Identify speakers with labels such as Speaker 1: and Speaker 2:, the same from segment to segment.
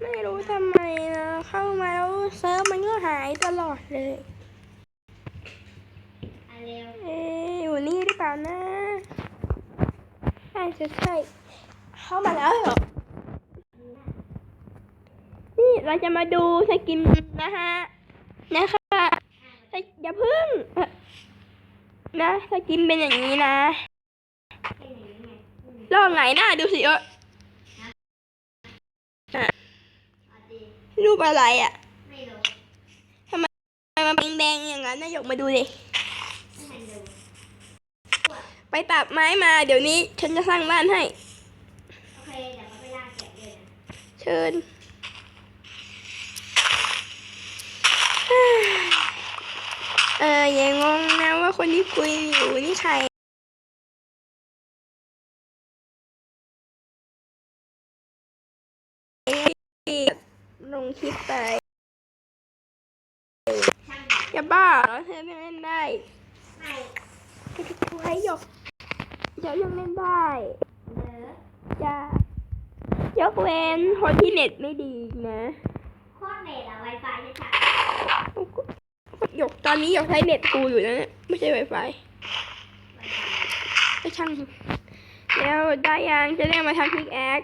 Speaker 1: ไม่รู้ทำไมนะ เข้ามาแล้วเซิร์ฟมันก็หายตลอดเลย
Speaker 2: เร็ว
Speaker 1: เอ๊อยู่นี่หรือเปล่านะใช่ใช่ใช่เข้ามาแล้วเหรอ นี่เราจะมาดูสกินนะฮะ นะคะอย่าพึ่ง นะสกินเป็นอย่างนี้นะ
Speaker 2: แค่ไหนไงอืม
Speaker 1: ลองไงหน้าดูสิเออ
Speaker 2: เอาดี
Speaker 1: รูปอะไรอะ่ะ
Speaker 2: ไม่รู้
Speaker 1: ทำไมมันเป็นแดงๆอย่างนั้นนายกมาดูดิ
Speaker 2: ไม่ทันดู
Speaker 1: ไปตัดไม้มาเดี๋ยวนี้ฉันจะสร้างบ้านให้
Speaker 2: โอเคเดี๋ยวเขาไปล่าแกะด้วยนะ
Speaker 1: เชิญเอออย่างงงนะว่าคนที่คุยอยู่นี่ใคร คลิปไป
Speaker 2: ช่าง
Speaker 1: อย่าบ้าเหรอเธอไม่เล่นได้
Speaker 2: ไม่
Speaker 1: คุยหยกเดี๋ยวยังเล่นได้
Speaker 2: เนอะ
Speaker 1: จะยกเว้นคนที่เน็ตไม่ดีนะ
Speaker 2: โคตรเน็ตอะไวไฟจะฉะ
Speaker 1: หยกตอนนี้หยกใช้เน็ตกูอยู่นะเนี่ยไม่ใช่ไวไฟ
Speaker 2: ไวไฟ
Speaker 1: ก็ช่างแล้วได้ยังจะได้มาทำพิกแอค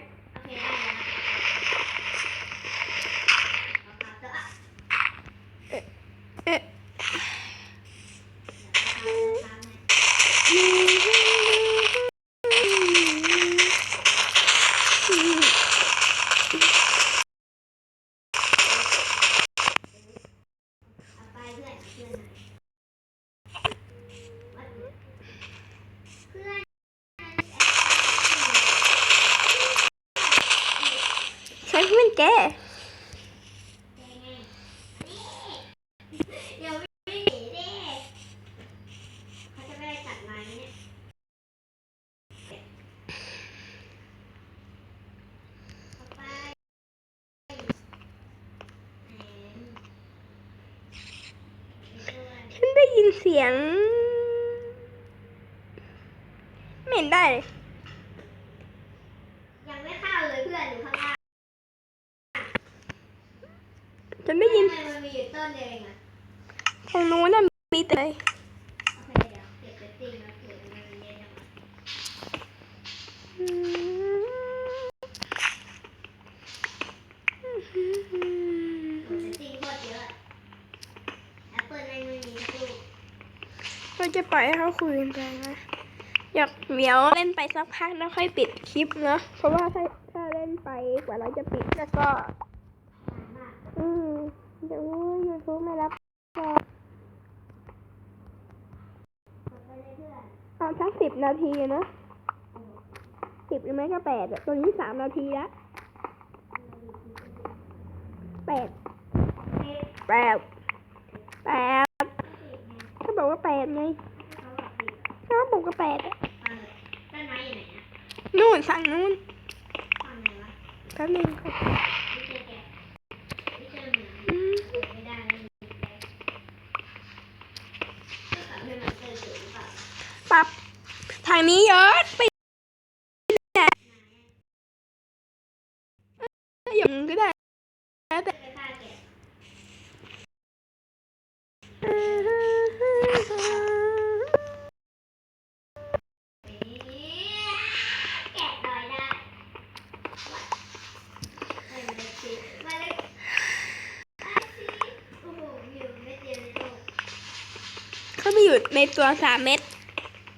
Speaker 2: Thank you. ยินเสี
Speaker 1: ยง ไม่เห็นได้เลย
Speaker 2: ยังไม่เข้าเลยเพื่อนอยู่ข้างล่าง
Speaker 1: ฉันได้ยิน
Speaker 2: ทำไมมันมีอยู่ต้นเดียวเองอะ
Speaker 1: ทางนู้นน่ะมีแต่
Speaker 2: โอเคเดี๋ยวเก็บไปติ้งแล้วเผื่อมันมีเยอะจังวะ เก็บไปติ้งโคตรเยอะแอปเปิลไม่มีสักลูก
Speaker 1: เราจะปล่อยให้เขา คุยกันไปนะอยากเดี๋ยวเล่นไปสักพักแล้วค่อยปิดคลิปเนอะเพราะว่าถ้าถ้าเล่นไปกว่าเราจะปิดแล้วก็ อืมเดี๋ยวยูทูบไม่รับก็
Speaker 2: กดไปเลยเพื่อน
Speaker 1: เอาทั้งสิบนาทีนะสิบหรือไม่ก็แปดตัวนี้สามนาทีละแปดแปดแปดเขาบอกว่าแปดไง
Speaker 2: ก
Speaker 1: ว่าแปดอะ
Speaker 2: ฟังเลยต้นไม้อยู่ไหนอะ
Speaker 1: นู่นสั่งนู่น
Speaker 2: ฟังไหนวะ
Speaker 1: แป๊บนึงค่ะ
Speaker 2: ไม่เจอแกะไม่เจอเหมือน
Speaker 1: อืม
Speaker 2: เปิดไม่ได้แล้วมีแกะก็กลับให้มันเจอจุดหรือเปล่า
Speaker 1: ปรับทางนี้เยอะไปอย่างก็ได้แล้วแต่
Speaker 2: ไปฆ่าแกะแกะลอยได้เฮ้ยมันเล็กสิมันเล็กไอ้สิโอ้โหอยู่เม็ดเดียวในโลก
Speaker 1: เขาไป อยู่ในตัวสามเม็ด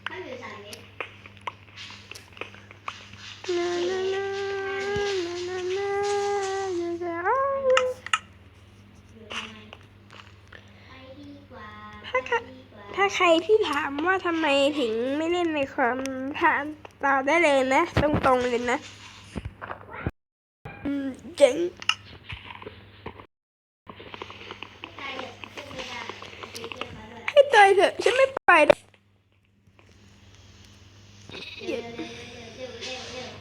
Speaker 2: ถ้าอยู่สามเม็ด
Speaker 1: นานานานานานา
Speaker 2: อยู่ทำไมไปดีกว่าไปดีกว่า
Speaker 1: ถ้าใครที่ถามว่าทำไมถึงไม่เล่นในความถามตอบได้เลยนะ ตรงๆเลยนะอืมเจ๋ง
Speaker 2: ใจเด็กขึ้นไม่ได้ตีเกมมาด้วย
Speaker 1: ให้ตาย เถอะ ฉันไม่ไปหรอก
Speaker 2: เร็วเร็วเร็วเร็วเร็วเร็ว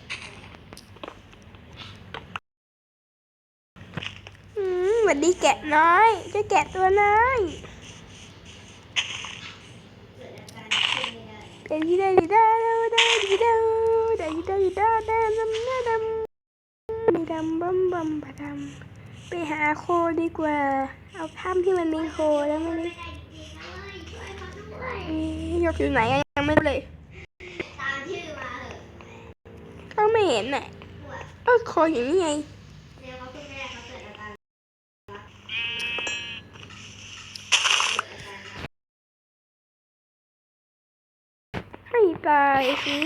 Speaker 1: อืมสวัสดีแกะน้อยจ้าแกะตัวน้อย
Speaker 2: เดอาการขึ้นได้
Speaker 1: เป็นที่ได้ดีได้ได้ได้ดีได้ได้ดีได้ได้ดำหน้าดำมีดำบัมบัมบะดำไปหาโคดีกว่า เอาถ้ำที่มันมีโคแล้วไม่ได้
Speaker 2: ไม่ได้จริงๆน ยเขาด้วย
Speaker 1: เอ๊ะยกอยู่ไหนยังไม่รู้เลย
Speaker 2: ตามชื่อมาเถอะ
Speaker 1: ก็ไม่เห็นน่ะ
Speaker 2: ก็
Speaker 1: คออโคอยู่นี่ไง
Speaker 2: เดี๋ยวเขาขึ้นไม่ได้เขาเกิดอาการ
Speaker 1: ให้ตายสิ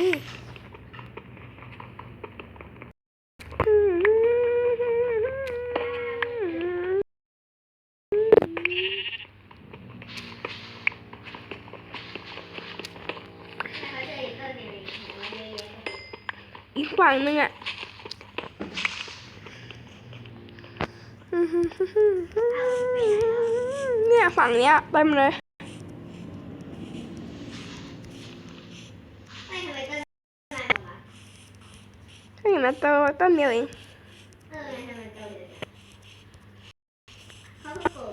Speaker 1: อีก ฝั่งหนึ่งอะเนี่ยฝั่งเนี้ยเต็มเลย
Speaker 2: ไม่ทำไมต้นไม้ของวะ
Speaker 1: ก็เห็นนะโตต้นเดียวเอง
Speaker 2: เออทำไมต้นเดียวเขาเพิ่งปลูก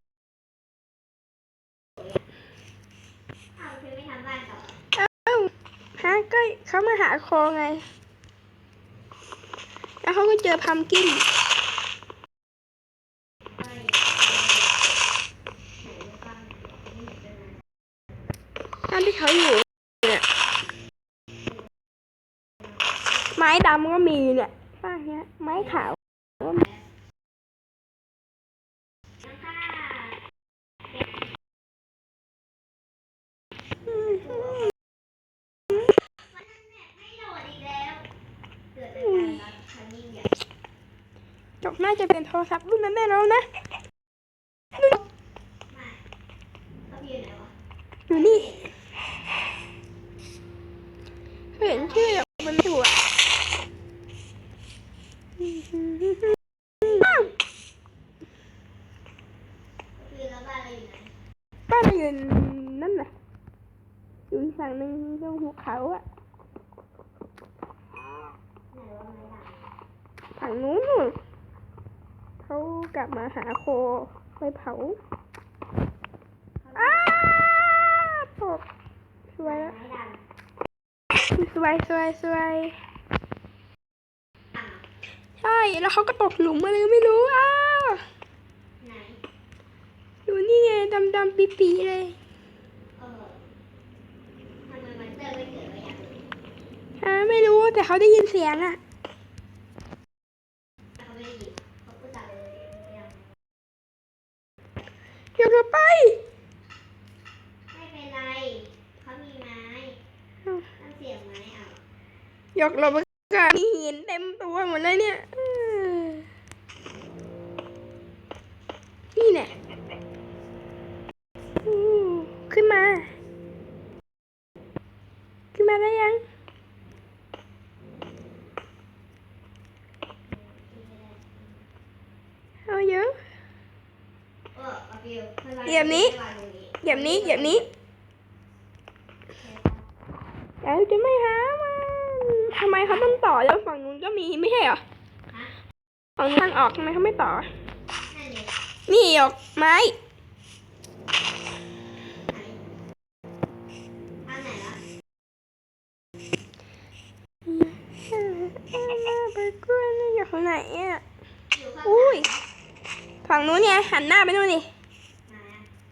Speaker 2: อ้าวคือไม่ทำบ้านต่อ
Speaker 1: เอ้าฮะก็เขามาหาโคไง แล้วเขาก็เจอพัมกิน
Speaker 2: เอ้ยไหนดูบ้านี่น
Speaker 1: ที่เขาอยู่เนี่ยไม้ดำก็มีเนี่ยป้าเนี้ยไม้ขาวก็มี
Speaker 2: น้ำตาวันนั้นแม่ไม่โหลดอีกแล้ว เกิดจากการรักครั้งยิ่งใหญ่
Speaker 1: จบ น่าจะเป็นโทรศัพท์รุ่นนั้นแน่นอนนะ
Speaker 2: อยู่ไหนวะ
Speaker 1: อยู่นี่เห็นชื่อแต่มันไม่ถูกอะอ้าว
Speaker 2: ป้านเราอยู่ไหน
Speaker 1: บ้านเราอยู่นั่นน่ะอยู่ฝั่งหนึ่งตรงภูเขาอะ
Speaker 2: ไหนวะ
Speaker 1: ฝั่งนู้นนู่น เขากลับมาหาโคไปเผาอ้าตกสวยแล้ว
Speaker 2: ไม่ดัน
Speaker 1: สวยสวยสวย
Speaker 2: อะ
Speaker 1: ใช่ แล้วเขาก็ตกหลุมอะไรก็ไม่รู้อ้าว
Speaker 2: ไหน
Speaker 1: อยู่นี่ไงดำดำปีปีๆเลย
Speaker 2: เออทำไมมันเตอร์ไม่เกิดวะอยากรู้
Speaker 1: ฮะไม่รู้แต่เขาได้ยินเสียงอะ
Speaker 2: เขาไม่ได้ยินเขาพูดตามเลยไม่เอา
Speaker 1: อย่าไป
Speaker 2: ไม่เป็นไร เขามีไม้ต้องเสียบไม้เอา
Speaker 1: ห ยกหลบไปก่อนมีหินเต็มตัวหมดเลยเนี่ยนี่เนี่ยขึ้นมา ขึ้นมาได้ยัง เอาเยอะ
Speaker 2: เห
Speaker 1: ยียบนี้
Speaker 2: วางตรงนี้
Speaker 1: เหยียบนี้เหยียบนี้เดี๋ยวจะไม่หามัน ทำไมเขาต้องต่อแล้วฝั่งนู้นก็มีไม่ใช่เหรอ
Speaker 2: ฮะ
Speaker 1: ฝั่งทางออกทำไมเขาไม่ต่อ
Speaker 2: นั่นเอง
Speaker 1: นี่หยกไม้
Speaker 2: ไหนทางไหนล่ะ
Speaker 1: ไปกล้วยนี่อยู่ข้างไหนอะ
Speaker 2: อยู่ข้าง
Speaker 1: อุ้
Speaker 2: หลั
Speaker 1: ย
Speaker 2: ง
Speaker 1: ฝั่งนู้นเนี่ยหันหน้าไปนู่นดิ
Speaker 2: ไหนอะ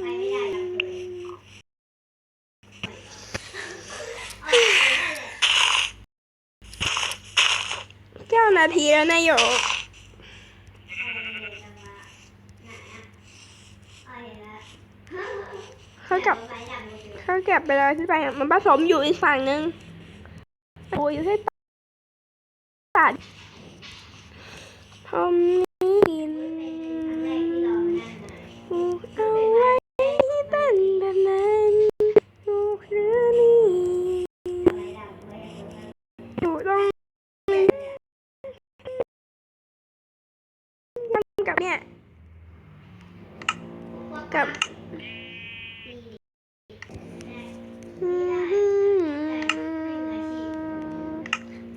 Speaker 2: ไปไม่ได้หรอกเลยเอาไปนั่นแหละ
Speaker 1: เก้านาที แล้วนายหยก
Speaker 2: เอาเดินจังหวะไหนอะเอาเห็นแล้ว
Speaker 1: เขากลับเขาเก็บไปแล้วที่ไปมันผสมอยู่อีกฝั่งนึงโอ้ยอยู่ที่ตัดผม กับ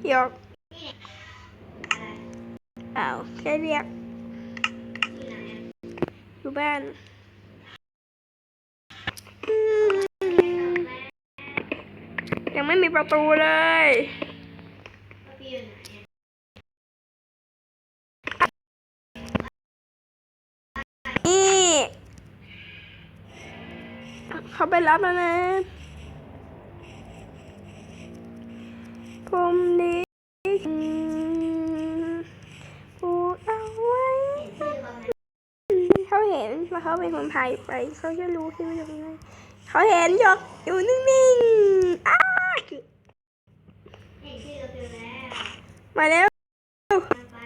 Speaker 1: ห
Speaker 2: ย
Speaker 1: กเอาแค่เรียกอยู่บ้านยังไม่มีประตูเลย เขาไปรับแล้วนะผมดีผูกเอาไว้
Speaker 2: เขา
Speaker 1: เห็นว่าเขาเป็นคนพายไป เขาจะรู้ที่ว่าอยู่ตรงไหนเขาเห็นหยกอยู่นิ่งๆอ้า
Speaker 2: เห็นชื่อเราคือแล้ว
Speaker 1: มาแล้ว
Speaker 2: ไป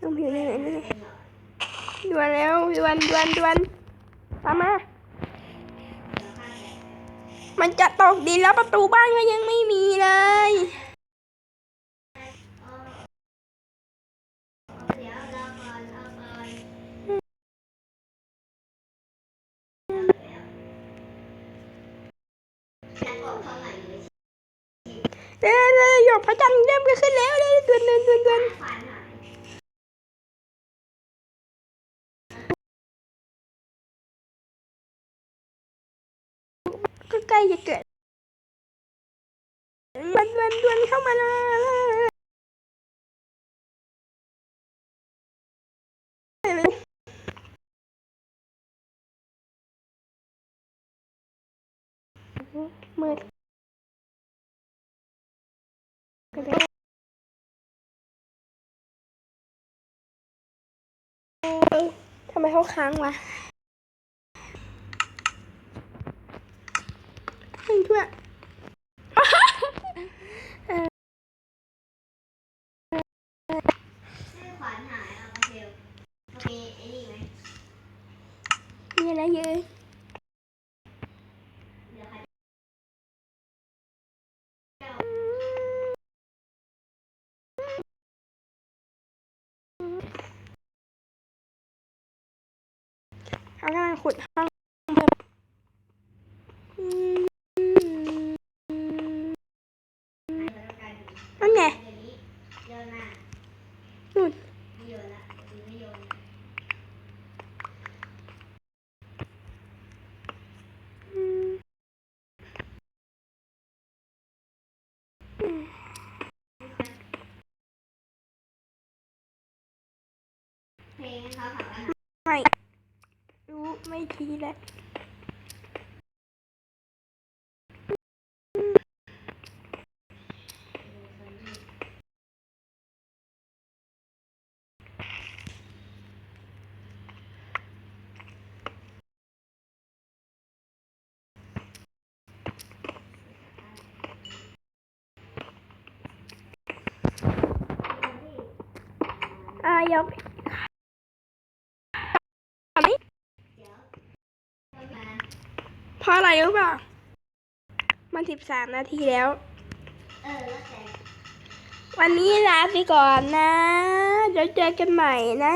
Speaker 1: ต้องผิวนี่ไหนนี่
Speaker 2: เป็นเหรอ
Speaker 1: ดวนแล้วดวนดวนดวนตามมา มันจะตกดินแล้วประตูบ้านก็ยังไม่มีเลย
Speaker 2: เร็
Speaker 1: วเร็วหยกพระจันทร์เริ่มก็ขึ้นแล้วเร็วดวนดวนดวนดวน
Speaker 2: ขวาน
Speaker 1: ล้จะเกิดดวนดวนดวนเข้ามาเลยมืดเอ้ทำไมเขาค้างวะ ให้ทั่ว
Speaker 2: ชื่อขวานหายอะโอเคโอเคไอ้นี่ไหม
Speaker 1: มีอะไรเยอะ
Speaker 2: เดี๋ยวใคร
Speaker 1: เขากำลังขุดห้องเพิ่มอืม
Speaker 2: หายไปแล้วกัน
Speaker 1: นั่นไง
Speaker 2: เดี๋ยวนี้โยนมา
Speaker 1: นู่น
Speaker 2: ไม่โยนละเดี๋ยวนี้ไม่โยน
Speaker 1: อืม
Speaker 2: เพลงเขาถามว่า
Speaker 1: ไม่ รู้ไม่ทีแล้วอายกอันนี้
Speaker 2: เดี๋ยวเข้ามา
Speaker 1: เพ ราะอะไรรู้เปล่า มันสิบสามนาทีแล้ว
Speaker 2: เออแล้วแต่
Speaker 1: วันนี้ลาไปก่อนนะ เดี๋ยวเจอกันใหม่นะ